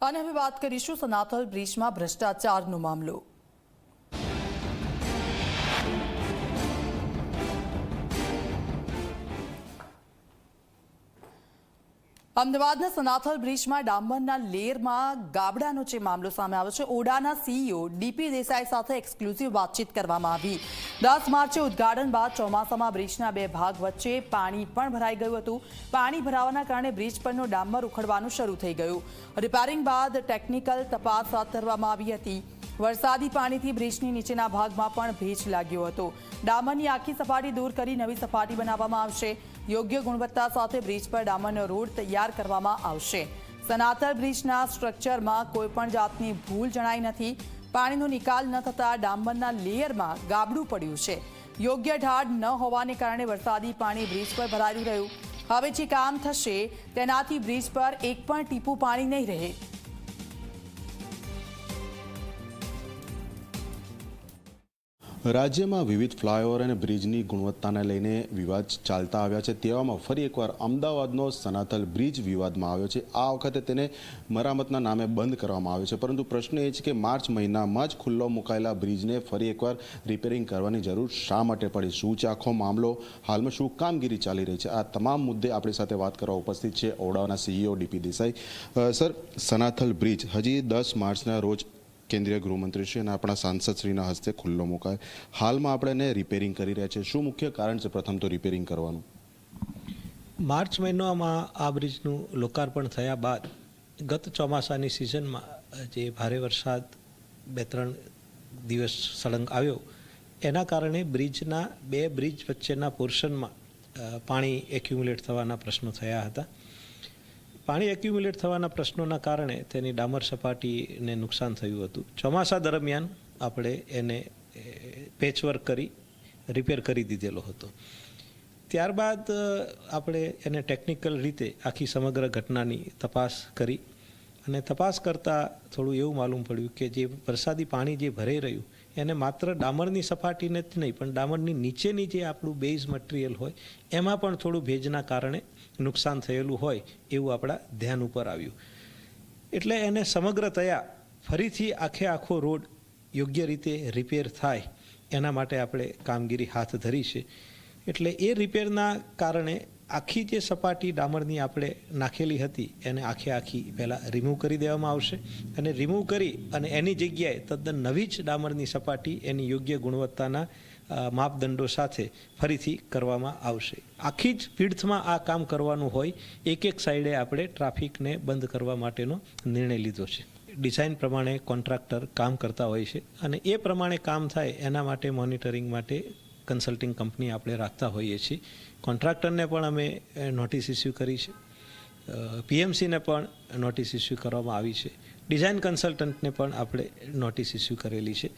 અને હવે વાત કરીશું સનાથલ બ્રિજમાં ભ્રષ્ટાચારનો મામલો. અમદાવાદના સનાથલ બ્રિજમાં ડામરના લેરમાં ગાબડાનો જે મામલો સામે આવ્યો છે, ઓડાના સીઈઓ ડીપી દેસાઈ સાથે એક્સક્લુઝિવ વાતચીત કરવામાં આવી. દસ માર્ચે ઉદ્ઘાટન બાદ ચોમાસામાં બ્રિજના બે ભાગ વચ્ચે પાણી પણ ભરાઈ ગયું હતું. પાણી ભરાવાના કારણે બ્રિજ પરનો ડામર ઉખડવાનું શરૂ થઈ ગયું. રિપેરિંગ બાદ ટેકનિકલ તપાસ હાથ ધરવામાં આવી હતી. વરસાદી પાણીથી બ્રિજની નીચેના ભાગમાં પણ ભેજ લાગ્યો હતો. ડામરની આખી સપાટી દૂર કરી નવી સપાટી બનાવવામાં આવશે. યોગ્ય ગુણવત્તા સાથે બ્રિજ પર ડામરનો રોડ તૈયાર કરવામાં આવશે. સનાતર બ્રિજના સ્ટ્રક્ચરમાં કોઈપણ જાતની ભૂલ જણાઈ નથી. પાણીનો નિકાલ ન થતાં ડામરના લેયરમાં ગાબડું પડ્યું છે. યોગ્ય ઢાળ ન હોવાને કારણે વરસાદી પાણી બ્રિજ પર ભરાયું રહ્યું. હવે જે કામ થશે તેનાથી બ્રિજ પર એક પણ ટીપું પાણી નહીં રહે. રાજ્યમાં વિવિધ ફ્લાયઓવર અને બ્રિજની ગુણવત્તાને લઈને વિવાદ ચાલતા આવ્યા છે. તેવામાં ફરી એકવાર અમદાવાદનો સનાથલ બ્રિજ વિવાદમાં આવ્યો છે. આ વખતે તેને મરામતના નામે બંધ કરવામાં આવ્યો છે. પરંતુ પ્રશ્ન એ છે કે માર્ચ મહિનામાં જ ખુલ્લો મુકાયેલા બ્રિજને ફરી એકવાર રિપેરિંગ કરવાની જરૂર શા માટે પડી? શું છે આખો મામલો? હાલમાં શું કામગીરી ચાલી રહી છે? આ તમામ મુદ્દે આપણી સાથે વાત કરવા ઉપસ્થિત છે ઓડાના CEO DP Desai. Sir Sanathal bridge હજી દસ માર્ચના રોજ કેન્દ્રીય ગૃહમંત્રી શ્રી અને આપણા સાંસદ શ્રીના હસ્તે ખુલ્લો મુકાય. હાલમાં આપણે એને રિપેરિંગ કરી રહ્યા છે શું મુખ્ય કારણ છે પ્રથમ તો રિપેરિંગ કરવાનું? માર્ચ મહિનામાં આ બ્રિજનું લોકાર્પણ થયા બાદ ગત ચોમાસાની સિઝનમાં જે ભારે વરસાદ બે ત્રણ દિવસ સળંગ આવ્યો, એના કારણે બ્રિજના બે બ્રિજ વચ્ચેના પોર્શનમાં પાણી એક્યુમ્યુલેટ થવાના પ્રશ્નો થયા હતા. પાણી એક્યુમ્યુલેટ થવાના પ્રશ્નોના કારણે તેની ડામર સપાટીને નુકસાન થયું હતું. ચોમાસા દરમિયાન આપણે એને પેચવર્ક કરી રિપેર કરી દીધેલો હતો. ત્યારબાદ આપણે એને ટેકનિકલ રીતે આખી સમગ્ર ઘટનાની તપાસ કરી અને તપાસ કરતાં થોડું એવું માલુમ પડ્યું કે જે વરસાદી પાણી જે ભરાઈ રહ્યું, એને માત્ર ડામરની સપાટીને જ નહીં, પણ ડામરની નીચેની જે આપણું બેઝ મટીરિયલ હોય, એમાં પણ થોડું ભેજના કારણે નુકસાન થયેલું હોય એવું આપણા ધ્યાન ઉપર આવ્યું. એટલે એને સમગ્રતયા ફરીથી આખે આખો રોડ યોગ્ય રીતે રિપેર થાય, એના માટે આપણે કામગીરી હાથ ધરી છે. એટલે એ રિપેરના કારણે આખી જે સપાટી ડામરની આપણે નાખેલી હતી, એને આખે આખી પહેલાં રિમૂવ કરી દેવામાં આવશે. અને રિમૂવ કરી અને એની જગ્યાએ તદ્દન નવી જ ડામરની સપાટી એની યોગ્ય ગુણવત્તાના માપદંડો સાથે ફરીથી કરવામાં આવશે. આખી જ પીડથમાં આ કામ કરવાનું હોય, એક એક સાઈડે આપણે ટ્રાફિકને બંધ કરવા માટેનો નિર્ણય લીધો છે. ડિઝાઇન પ્રમાણે કોન્ટ્રાક્ટર કામ કરતા હોય છે અને એ પ્રમાણે કામ થાય એના માટે મોનિટરિંગ માટે કન્સલ્ટિંગ કંપની આપણે રાખતા હોઈએ છીએ. કોન્ટ્રાક્ટરને પણ અમે નોટિસ ઇસ્યુ કરી છે. પીએમસીને પણ નોટિસ ઇસ્યુ કરવામાં આવી છે. ડિઝાઇન કન્સલ્ટન્ટને પણ આપણે નોટિસ ઇસ્યુ કરેલી છે.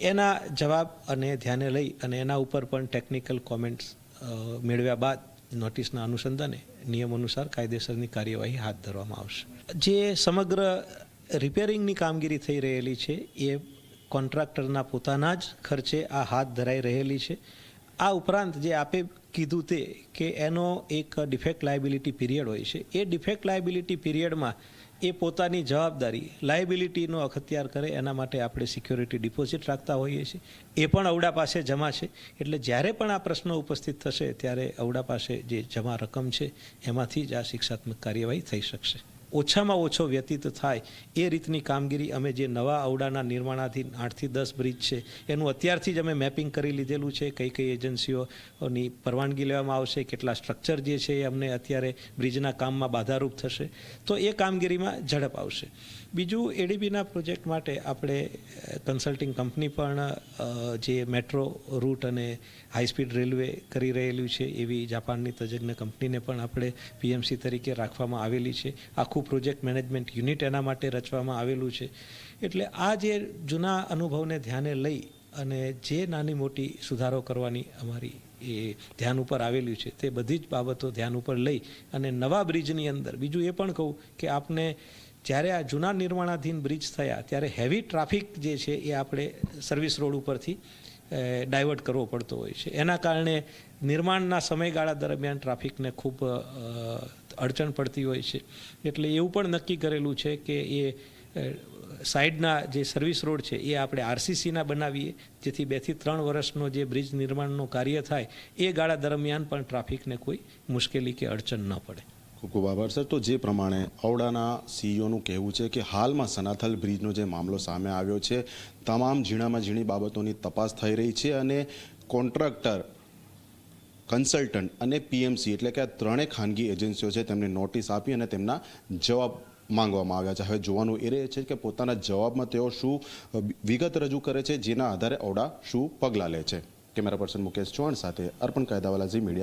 એના જવાબ અને ધ્યાને લઈ અને એના ઉપર પણ ટેકનિકલ કોમેન્ટ્સ મેળવ્યા બાદ નોટિસના અનુસંધાને નિયમ અનુસાર કાયદેસરની કાર્યવાહી હાથ ધરવામાં આવશે. જે સમગ્ર રિપેરિંગની કામગીરી થઈ રહેલી છે, એ કોન્ટ્રાક્ટરના પોતાના જ ખર્ચે આ હાથ ધરાઈ રહેલી છે. આ ઉપરાંત જે આપે કીધું તે કે એનો એક ડિફેક્ટ લાયબિલિટી પીરિયડ હોય છે. એ ડિફેક્ટ લાયબિલિટી પીરિયડમાં એ પોતાની જવાબદારી લાયબિલિટીનો અખત્યાર કરે એના માટે આપણે સિક્યોરિટી ડિપોઝિટ રાખતા હોઈએ છીએ. એ પણ અવડા પાસે જમા છે. એટલે જ્યારે પણ આ પ્રશ્નો ઉપસ્થિત થશે ત્યારે અવડા પાસે જે જમા રકમ છે એમાંથી જ આ શિક્ષાત્મક કાર્યવાહી થઈ શકશે. ઓછામાં ઓછો વ્યતીત થાય એ રીતની કામગીરી અમે જે નવા અવડાના નિર્માણાધીન આઠથી દસ બ્રિજ છે, એનું અત્યારથી જ અમે મેપિંગ કરી લીધેલું છે, કઈ કઈ એજન્સીઓની પરવાનગી લેવામાં આવશે, કેટલા સ્ટ્રક્ચર જે છે એ અમને અત્યારે બ્રિજના કામમાં બાધારૂપ થશે. તો એ કામગીરીમાં ઝડપ આવશે. બીજું એડીબીના પ્રોજેક્ટ માટે આપણે કન્સલ્ટિંગ કંપની પણ જે મેટ્રો રૂટ અને હાઈસ્પીડ રેલવે કરી રહેલું છે, એવી જાપાનની તજજ્ઞ કંપનીને પણ આપણે પીએમસી તરીકે રાખવામાં આવેલી છે. આખું પ્રોજેક્ટ મેનેજમેન્ટ યુનિટ એના માટે રચવામાં આવેલું છે. એટલે આ જે જૂના અનુભવને ધ્યાને લઈ અને જે નાની મોટી સુધારો કરવાની અમારી એ ધ્યાન ઉપર આવેલી છે, તે બધી જ બાબતો ધ્યાન ઉપર લઈ અને નવા બ્રિજની અંદર, બીજું એ પણ કહું કે આપને જ્યારે આ જૂના નિર્માણાધીન બ્રિજ થયા, ત્યારે હેવી ટ્રાફિક જે છે એ આપણે સર્વિસ રોડ ઉપરથી ડાયવર્ટ કરવો પડતો હોય છે. એના કારણે નિર્માણના સમયગાળા દરમિયાન ટ્રાફિકને ખૂબ અડચણ પડતી હોય છે. એટલે એવું પણ નક્કી કરેલું છે કે એ સાઈડના જે સર્વિસ રોડ છે એ આપણે આરસીસીના બનાવીએ, જેથી બેથી ત્રણ વર્ષનો જે બ્રિજ નિર્માણનું કાર્ય થાય, એ ગાળા દરમિયાન પણ ટ્રાફિકને કોઈ મુશ્કેલી કે અડચણ ન પડે. ખૂબ ખૂબ આભાર, સર. તો જે પ્રમાણે ઔડાના સીઈઓનું કહેવું છે કે હાલમાં સનાથલ બ્રિજનો જે મામલો સામે આવ્યો છે, તમામ ઝીણામાં ઝીણી બાબતોની તપાસ થઈ રહી છે અને કોન્ટ્રાક્ટર કન્સલ્ટન્ટ અને પીએમસી એટલે કે આ ત્રણેય ખાનગી એજન્સીઓ છે, તેમને નોટિસ આપી અને તેમના જવાબ માંગવામાં આવ્યા છે. હવે જોવાનું એ રહે છે કે પોતાના જવાબમાં તેઓ શું વિગત રજૂ કરે છે, જેના આધારે ઔડા શું પગલાં લે છે. કેમેરા પર્સન મુકેશ ચૌહાણ સાથે અર્પણ કાયદાવાલા ઝી મીડિયા.